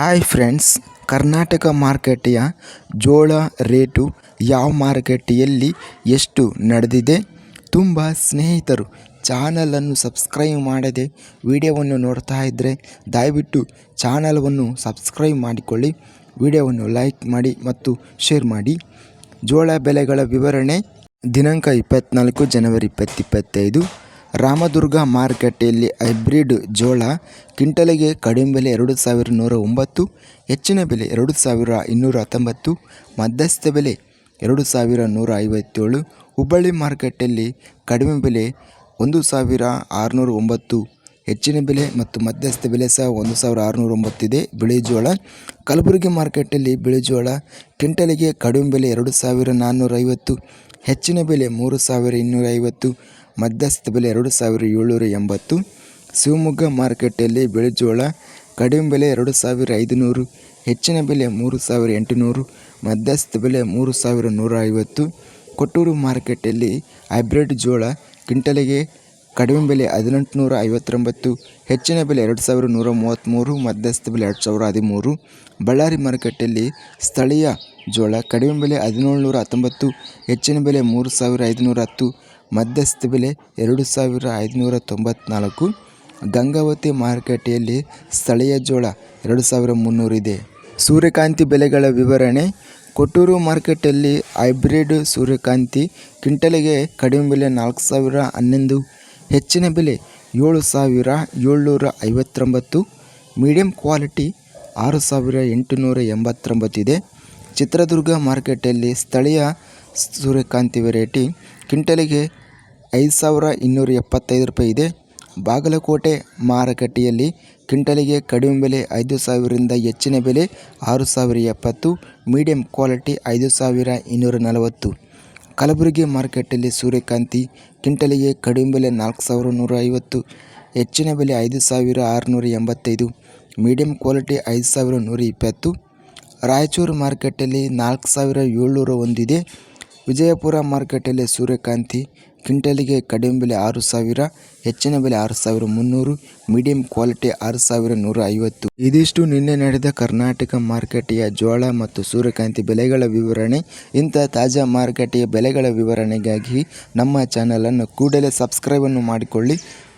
Hi friends Karnataka ಮಾರುಕಟ್ಟೆಯ ಜೋಳ rate ಯಾವ ಮಾರುಕಟ್ಟೆಯಲ್ಲಿ ಎಷ್ಟು ನಡೆದಿದೆ? ತುಂಬ ಸ್ನೇಹಿತರು ಚಾನಲನ್ನು ಸಬ್ಸ್ಕ್ರೈಬ್ ಮಾಡದೆ ವಿಡಿಯೋವನ್ನು ನೋಡ್ತಾ ಇದ್ದರೆ ದಯವಿಟ್ಟು ಚಾನಲನ್ನು ಸಬ್ಸ್ಕ್ರೈಬ್ ಮಾಡಿಕೊಳ್ಳಿ, ವಿಡಿಯೋವನ್ನು ಲೈಕ್ ಮಾಡಿ ಮತ್ತು ಶೇರ್ ಮಾಡಿ. ಜೋಳ ಬೆಲೆಗಳ ವಿವರಣೆ ದಿನಾಂಕ ಇಪ್ಪತ್ತ್ನಾಲ್ಕು ಜನವರಿ ಇಪ್ಪತ್ತಿಪ್ಪತ್ತೈದು ರಾಮದುರ್ಗ ಮಾರುಕಟ್ಟೆಯಲ್ಲಿ ಹೈಬ್ರಿಡ್ ಜೋಳ ಕ್ವಿಂಟಲಿಗೆ ಕಡಿಮೆ ಬೆಲೆ ಎರಡು ಸಾವಿರ ನೂರ ಒಂಬತ್ತು ಹೆಚ್ಚಿನ ಬೆಲೆ ಎರಡು ಸಾವಿರ ಇನ್ನೂರ ಹತ್ತೊಂಬತ್ತು ಮಧ್ಯಸ್ಥ ಬೆಲೆ ಎರಡು ಸಾವಿರ ನೂರ ಐವತ್ತೇಳು ಹುಬ್ಬಳ್ಳಿ ಮಾರುಕಟ್ಟೆಯಲ್ಲಿ ಕಡಿಮೆ ಬೆಲೆ ಒಂದು ಸಾವಿರ ಆರುನೂರ ಒಂಬತ್ತು ಹೆಚ್ಚಿನ ಬೆಲೆ ಮತ್ತು ಮಧ್ಯಸ್ಥ ಬೆಲೆ ಸಹ ಒಂದು ಸಾವಿರ ಆರುನೂರ ಒಂಬತ್ತಿದೆ ಬಿಳಿ ಜೋಳ ಕಲಬುರಗಿ ಮಾರುಕಟ್ಟೆಯಲ್ಲಿ ಬಿಳಿ ಜೋಳ ಕ್ವಿಂಟಲಿಗೆ ಕಡಿಮೆ ಬೆಲೆ ಎರಡು ಸಾವಿರ ನಾನ್ನೂರ ಐವತ್ತು ಹೆಚ್ಚಿನ ಬೆಲೆ ಮೂರು ಸಾವಿರ ಇನ್ನೂರ ಐವತ್ತು ಮಧ್ಯಸ್ಥ ಬೆಲೆ ಎರಡು ಸಾವಿರ ಏಳ್ನೂರ ಎಂಬತ್ತು, ಶಿವಮೊಗ್ಗ ಮಾರುಕಟ್ಟೆಯಲ್ಲಿ ಬಿಳಿಜೋಳ ಕಡಿಮೆ ಬೆಲೆ ಎರಡು ಸಾವಿರ ಐದುನೂರು, ಹೆಚ್ಚಿನ ಬೆಲೆ ಮೂರು ಸಾವಿರ ಎಂಟುನೂರು, ಮಧ್ಯಸ್ಥ ಬೆಲೆ ಮೂರು ಸಾವಿರ ನೂರ ಐವತ್ತು, ಕೊಟ್ಟೂರು ಮಾರುಕಟ್ಟೆಯಲ್ಲಿ ಹೈಬ್ರಿಡ್ ಜೋಳ ಕ್ವಿಂಟಲಿಗೆ ಕಡಿಮೆ ಬೆಲೆ ಹದಿನೆಂಟು ನೂರ ಐವತ್ತೊಂಬತ್ತು ಹೆಚ್ಚಿನ ಬೆಲೆ ಎರಡು ಸಾವಿರ ನೂರ ಮೂವತ್ತ್ಮೂರು ಮಧ್ಯಸ್ಥ ಬೆಲೆ ಎರಡು ಸಾವಿರ ಹದಿಮೂರು ಬಳ್ಳಾರಿ ಮಾರುಕಟ್ಟೆಯಲ್ಲಿ ಸ್ಥಳೀಯ ಜೋಳ ಕಡಿಮೆ ಬೆಲೆ ಹದಿನೇಳು ನೂರ ಹತ್ತೊಂಬತ್ತು ಹೆಚ್ಚಿನ ಬೆಲೆ ಮೂರು ಸಾವಿರ ಐದುನೂರ ಹತ್ತು ಮಧ್ಯಸ್ಥ ಬೆಲೆ ಎರಡು ಸಾವಿರ ಐದುನೂರ ತೊಂಬತ್ನಾಲ್ಕು ಗಂಗಾವತಿ ಮಾರುಕಟ್ಟೆಯಲ್ಲಿ ಸ್ಥಳೀಯ ಜೋಳ ಎರಡು ಸಾವಿರ ಮುನ್ನೂರಿದೆ ಸೂರ್ಯಕಾಂತಿ ಬೆಲೆಗಳ ವಿವರಣೆ. ಕೊಟ್ಟೂರು ಮಾರುಕಟ್ಟೆಯಲ್ಲಿ ಹೈಬ್ರಿಡ್ ಸೂರ್ಯಕಾಂತಿ ಕ್ವಿಂಟಲಿಗೆ ಕಡಿಮೆ ಬೆಲೆ ನಾಲ್ಕು ಸಾವಿರ ಹನ್ನೊಂದು ಹೆಚ್ಚಿನ ಬೆಲೆ ಏಳು ಸಾವಿರ ಏಳ್ನೂರ ಐವತ್ತೊಂಬತ್ತು ಮೀಡಿಯಂ ಕ್ವಾಲಿಟಿ ಆರು ಸಾವಿರ ಎಂಟುನೂರ ಎಂಬತ್ತೊಂಬತ್ತಿದೆ ಚಿತ್ರದುರ್ಗ ಮಾರ್ಕೆಟಲ್ಲಿ ಸ್ಥಳೀಯ ಸೂರ್ಯಕಾಂತಿ ವೆರೈಟಿ ಕ್ವಿಂಟಲಿಗೆ ಐದು ಸಾವಿರ ಇನ್ನೂರ ಎಪ್ಪತ್ತೈದು ರೂಪಾಯಿ ಇದೆ. ಬಾಗಲಕೋಟೆ ಮಾರುಕಟ್ಟೆಯಲ್ಲಿ ಕ್ವಿಂಟಲಿಗೆ ಕಡಿಮೆ ಬೆಲೆ ಐದು ಸಾವಿರದಿಂದ ಹೆಚ್ಚಿನ ಬೆಲೆ ಆರು ಸಾವಿರ ಎಪ್ಪತ್ತು ಮೀಡಿಯಂ ಕ್ವಾಲಿಟಿ ಐದು ಸಾವಿರ ಇನ್ನೂರ ನಲವತ್ತು ಕಲಬುರಗಿ ಮಾರ್ಕೆಟಲ್ಲಿ ಸೂರ್ಯಕಾಂತಿ, ಕಿಂಟಲಿಗೆ ಕಡಿಮೆ ಬೆಲೆ ನಾಲ್ಕು ಸಾವಿರ ನೂರ ಐವತ್ತು, ಹೆಚ್ಚಿನ ಬೆಲೆ ಐದು ಸಾವಿರ ಆರುನೂರ ಎಂಬತ್ತೈದು ಮೀಡಿಯಮ್ ಕ್ವಾಲಿಟಿ ಐದು ಸಾವಿರ ನೂರ ಇಪ್ಪತ್ತು. ರಾಯಚೂರು ಮಾರ್ಕೆಟಲ್ಲಿ ನಾಲ್ಕು ಸಾವಿರ ಏಳ್ನೂರ ಒಂದಿದೆ. ವಿಜಯಪುರ ಮಾರುಕಟ್ಟೆಯಲ್ಲಿ ಸೂರ್ಯಕಾಂತಿ, ಕ್ವಿಂಟಲಿಗೆ ಕಡಿಮೆ ಬೆಲೆ ಆರು ಸಾವಿರ, ಹೆಚ್ಚಿನ ಬೆಲೆ ಆರು ಸಾವಿರ ಮುನ್ನೂರು, ಮೀಡಿಯಂ ಕ್ವಾಲಿಟಿ ಆರು ಸಾವಿರ ನೂರ ಐವತ್ತು. ಇದಿಷ್ಟು ನಿನ್ನೆ ನಡೆದ ಕರ್ನಾಟಕ ಮಾರುಕಟ್ಟೆಯ ಜೋಳ ಮತ್ತು ಸೂರ್ಯಕಾಂತಿ ಬೆಲೆಗಳ ವಿವರಣೆ. ಇಂಥ ತಾಜಾ ಮಾರುಕಟ್ಟೆಯ ಬೆಲೆಗಳ ವಿವರಣೆಗಾಗಿ ನಮ್ಮ ಚಾನಲನ್ನು ಕೂಡಲೇ ಸಬ್ಸ್ಕ್ರೈಬನ್ನು ಮಾಡಿಕೊಳ್ಳಿ.